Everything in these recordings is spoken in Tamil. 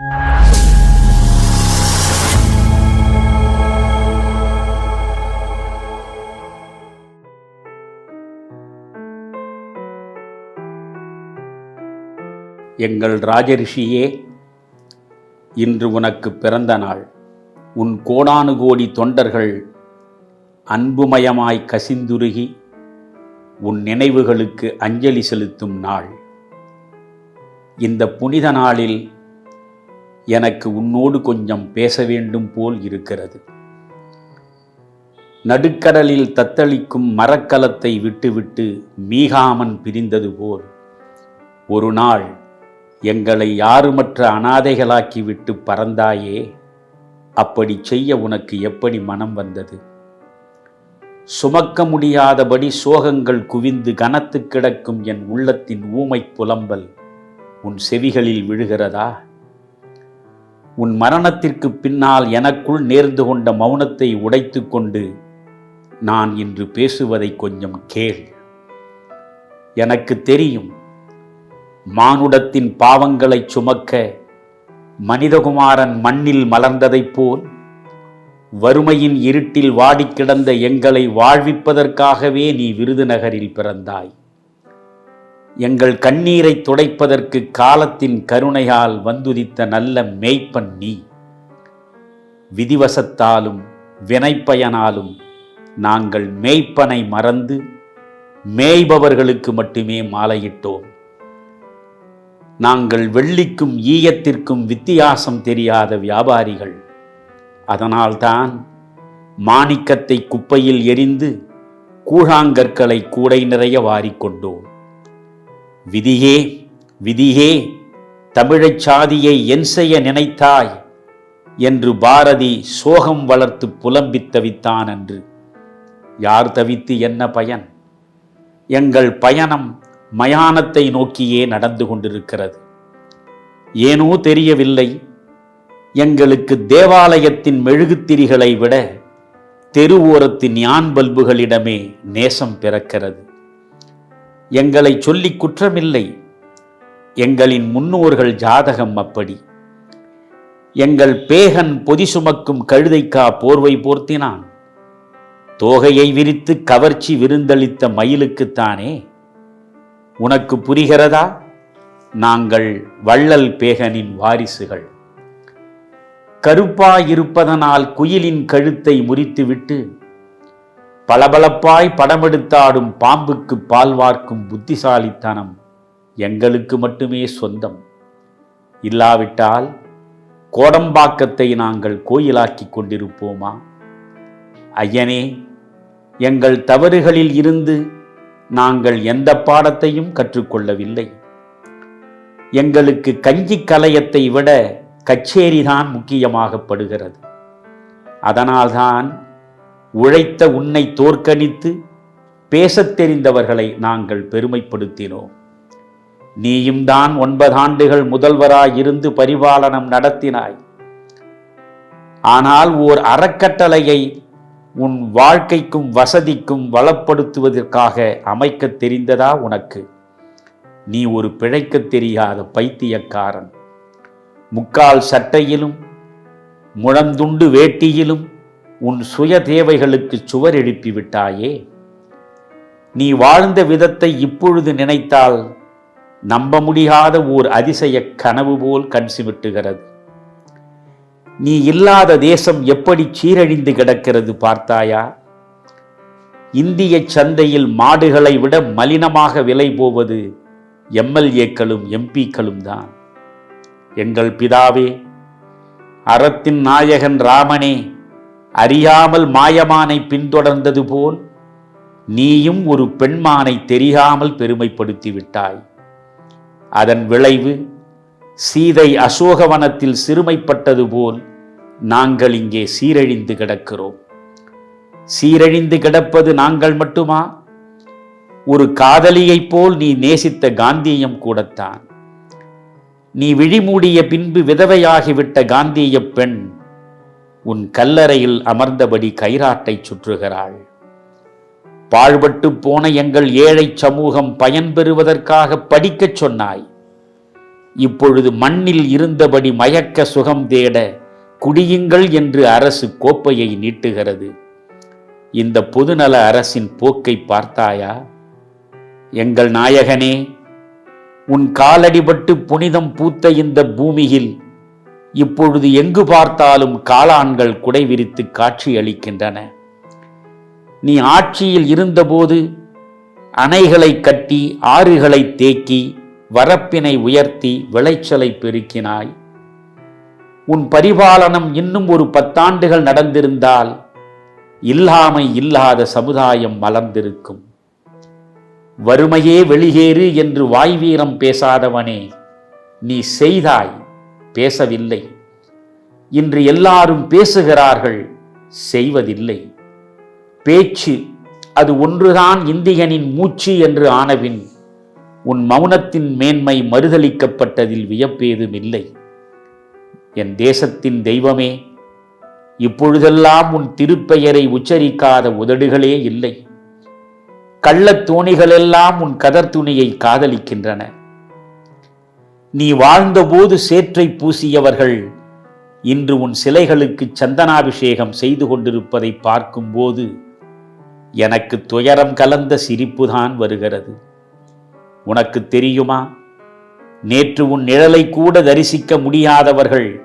எங்கள் ராஜரிஷியே இன்று உனக்கு பிறந்த நாள். உன் கோடானு கோடி தொண்டர்கள் அன்புமயமாய் கசிந்துருகி உன் நினைவுகளுக்கு அஞ்சலி செலுத்தும் நாள். இந்த புனித நாளில் எனக்கு உன்னோடு கொஞ்சம் பேச வேண்டும் போல் இருக்கிறது. நடுக்கடலில் தத்தளிக்கும் மரக்கலத்தை விட்டுவிட்டு மீகாமன் பிரிந்தது போல். ஒரு நாள் எங்களை யாருமற்ற அனாதைகளாக்கிவிட்டு பறந்தாயே அப்படி செய்ய உனக்கு எப்படி மனம் வந்தது? சுமக்க முடியாதபடி சோகங்கள் குவிந்து கனத்து கிடக்கும் என் உள்ளத்தின் ஊமைப் புலம்பல் உன் செவிகளில் விழுகிறதா? உன் மரணத்திற்கு பின்னால் எனக்குள் நேர்ந்து கொண்ட மௌனத்தை உடைத்து கொண்டு நான் இன்று பேசுவதை கொஞ்சம் கேள். எனக்கு தெரியும் மானுடத்தின் பாவங்களைச் சுமக்க மனிதகுமாரன் மண்ணில் மலர்ந்ததைப் போல் வறுமையின் இருட்டில் வாடிக் கிடந்த எங்களை வாழ்விப்பதற்காகவே நீ விருதுநகரில் பிறந்தாய். எங்கள் கண்ணீரை துடைப்பதற்கு காலத்தின் கருணையால் வந்துதித்த நல்ல மேய்ப்பன் நீ. விதிவசத்தாலும் வினைப்பயனாலும் நாங்கள் மேய்ப்பனை மறந்து மேய்பவர்களுக்கு மட்டுமே மாலையிட்டோம். நாங்கள் வெள்ளிக்கும் ஈயத்திற்கும் வித்தியாசம் தெரியாத வியாபாரிகள். அதனால்தான் மாணிக்கத்தை குப்பையில் எரிந்து கூழாங்கற்களை கூடை நிறைய வாரிக்கொண்டோம் விதியே விதியே தமிழைச் சாதியை என் செய்ய நினைத்தாய் என்று பாரதி சோகம் வளர்த்து புலம்பித் தவித்தான் என்று யார் தவித்து என்ன பயன்? எங்கள் பயணம் மயானத்தை நோக்கியே நடந்து கொண்டிருக்கிறது. ஏனோ தெரியவில்லை எங்களுக்கு தேவாலயத்தின் மெழுகுத்திரிகளை விட தெருவோரத்து ஞான் பல்புகளிடமே நேசம் பிறக்கிறது. எங்களை சொல்லி குற்றமில்லை. எங்களின் முன்னோர்கள் ஜாதகம் அப்படி. எங்கள் பேகன் பொதி சுமக்கும் கழுதைக்கா போர்வை போர்த்தினான். தோகையை விரித்து கவர்ச்சி விருந்தளித்த மயிலுக்குத்தானே உனக்கு புரிகிறதா? நாங்கள் வள்ளல் பேகனின் வாரிசுகள். கருப்பாயிருப்பதனால் குயிலின் கழுத்தை முறித்துவிட்டு பளபளப்பாய் படமெடுத்தாடும் பாம்புக்கு பால் வார்க்கும் புத்திசாலித்தனம் எங்களுக்கு மட்டுமே சொந்தம். இல்லாவிட்டால் கோடம்பாக்கத்தை நாங்கள் கோயிலாக்கி கொண்டிருப்போமா? ஐயனே எங்கள் தவறுகளில் இருந்து நாங்கள் எந்த பாடத்தையும் கற்றுக்கொள்ளவில்லை. எங்களுக்கு கஞ்சி கலையத்தை விட கச்சேரிதான் முக்கியமாகப்படுகிறது. அதனால்தான் உழைத்த உன்னை தோற்கடித்து பேசத் தெரிந்தவர்களை நாங்கள் பெருமைப்படுத்தினோம். நீயும் தான் ஒன்பதாண்டுகள் முதல்வராயிருந்து பரிபாலனம் நடத்தினாய். ஆனால் ஓர் அறக்கட்டளையை உன் வாழ்க்கைக்கும் வசதிக்கும் வளப்படுத்துவதற்காக அமைக்கத் தெரிந்ததா உனக்கு? நீ ஒரு பிழைக்கத் தெரியாத பைத்தியக்காரன். முக்கால் சட்டையிலும் முழந்துண்டு வேட்டியிலும் உன் சுய தேவைகளுக்கு சுவர் எழுப்பி விட்டாயே நீ வாழ்ந்த விதத்தை இப்பொழுது நினைத்தால் நம்ப முடியாத ஓர் அதிசய கனவு போல் கண் சிமிட்டுகிறது. நீ இல்லாத தேசம் எப்படி சீரழிந்து கிடக்கிறது பார்த்தாயா? இந்திய சந்தையில் மாடுகளை விட மலினமாக விலை போவது எம்எல்ஏக்களும் எம்பிக்களும் தான். எங்கள் பிதாவே அறத்தின் நாயகன் ராமனே அறியாமல் மாயமானை பின்தொடர்ந்தது போல் நீயும் ஒரு பெண்மானை தெரியாமல் பெருமைப்படுத்தி விட்டாய் அதன் விளைவு சீதை அசோகவனத்தில் சிறுமைப்பட்டது போல் நாங்கள் இங்கே சீரழிந்து கிடக்கிறோம். சீரழிந்து கிடப்பது நாங்கள் மட்டுமா? ஒரு காதலியைப் போல் நீ நேசித்த காந்தியம் கூடத்தான். நீ விழிமூடிய பின்பு விதவையாகிவிட்ட காந்திய பெண் உன் கல்லறையில் அமர்ந்தபடி கைராட்டை சுற்றுகிறாள். பாழ்பட்டு போன எங்கள் ஏழை சமூகம் பயன்பெறுவதற்காக படிக்கச் சொன்னாய். இப்பொழுது மண்ணில் இருந்தபடி மயக்க சுகம் தேட குடியுங்கள் என்று அரசு கோப்பையை நீட்டுகிறது. இந்த பொதுநல அரசின் போக்கை பார்த்தாயா? எங்கள் நாயகனே உன் காலடிபட்டு புனிதம் பூத்த இந்த பூமியில் இப்பொழுது எங்கு பார்த்தாலும் காளான்கள் குடை விரித்து காட்சி அளிக்கின்றன. நீ ஆட்சியில் இருந்தபோது அணைகளை கட்டி ஆறுகளை தேக்கி வரப்பினை உயர்த்தி விளைச்சலை பெருக்கினாய். உன் பரிபாலனம் இன்னும் ஒரு பத்தாண்டுகள் நடந்திருந்தால் இல்லாமை இல்லாத சமுதாயம் மலர்ந்திருக்கும் வறுமையே வெளியேறு என்று வாய்வீரம் பேசாதவனே நீ செய்தாய். பேசவில்லை. இன்று எல்லாரும் பேசுகிறார்கள் செய்வதில்லை. பேச்சு அது ஒன்றுதான் இந்தியனின் மூச்சு என்று ஆனபின் உன் மௌனத்தின் மேன்மை மறுதளிக்கப்பட்டதில் வியப்பேதும் இல்லை என் தேசத்தின் தெய்வமே இப்பொழுதெல்லாம் உன் திருப்பெயரை உச்சரிக்காத உதடுகளே இல்லை. கள்ளத் தோணிகளெல்லாம் உன் கதர் துணியை காதலிக்கின்றன. நீ வாழ்ந்தபோது சேற்றை பூசியவர்கள் இன்று உன் சிலைகளுக்கு சந்தனாபிஷேகம் செய்து கொண்டிருப்பதை பார்க்கும்போது எனக்கு துயரம் கலந்த சிரிப்புதான் வருகிறது. உனக்கு தெரியுமா? நேற்று உன் நிழலை கூட தரிசிக்க முடியாதவர்கள்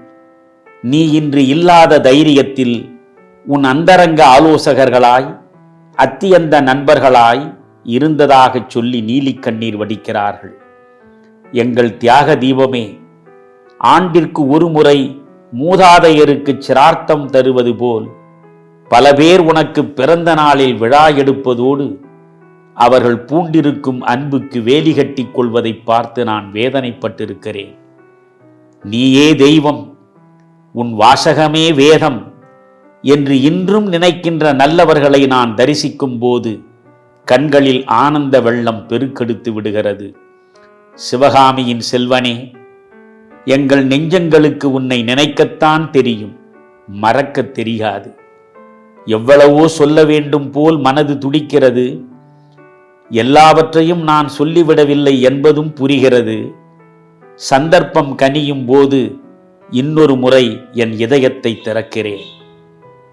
நீ இன்று இல்லாத தைரியத்தில் உன் அந்தரங்க ஆலோசகர்களாய் அத்தியந்த நண்பர்களாய் இருந்ததாகச் சொல்லி நீலிக்கண்ணீர் வடிக்கிறார்கள். எங்கள் தியாக தீபமே. ஆண்டிற்கு ஒரு முறை மூதாதையருக்கு சிரார்த்தம் தருவது போல் பல பேர் உனக்கு பிறந்த நாளில் விழா எடுப்பதோடு அவர்கள் பூண்டிருக்கும் அன்புக்கு வேலி கட்டிக் கொள்வதை பார்த்து நான் வேதனைப்பட்டிருக்கிறேன். நீயே தெய்வம் உன் வாசகமே வேதம் என்று இன்றும் நினைக்கின்ற நல்லவர்களை நான் தரிசிக்கும் போது கண்களில் ஆனந்த வெள்ளம் பெருக்கெடுத்து விடுகிறது. சிவகாமியின் செல்வனே எங்கள் நெஞ்சங்களுக்கு உன்னை நினைக்கத்தான் தெரியும். மறக்கத் தெரியாது. எவ்வளவோ சொல்ல வேண்டும் போல் மனது துடிக்கிறது. எல்லாவற்றையும் நான் சொல்லிவிடவில்லை என்பதும் புரிகிறது. சந்தர்ப்பம் கனியும் போது இன்னொரு முறை என் இதயத்தை திறக்கிறேன்.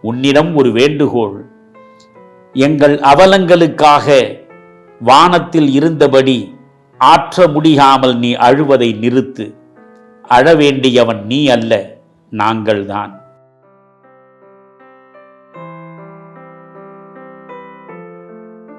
உன்னிடம் ஒரு வேண்டுகோள். எங்கள் அவலங்களுக்காக வானத்தில் இருந்தபடி ஆற்ற முடியாமல் நீ அழுவதை நிறுத்து. அழ வேண்டியவன் நீ அல்ல நாங்கள்தான்.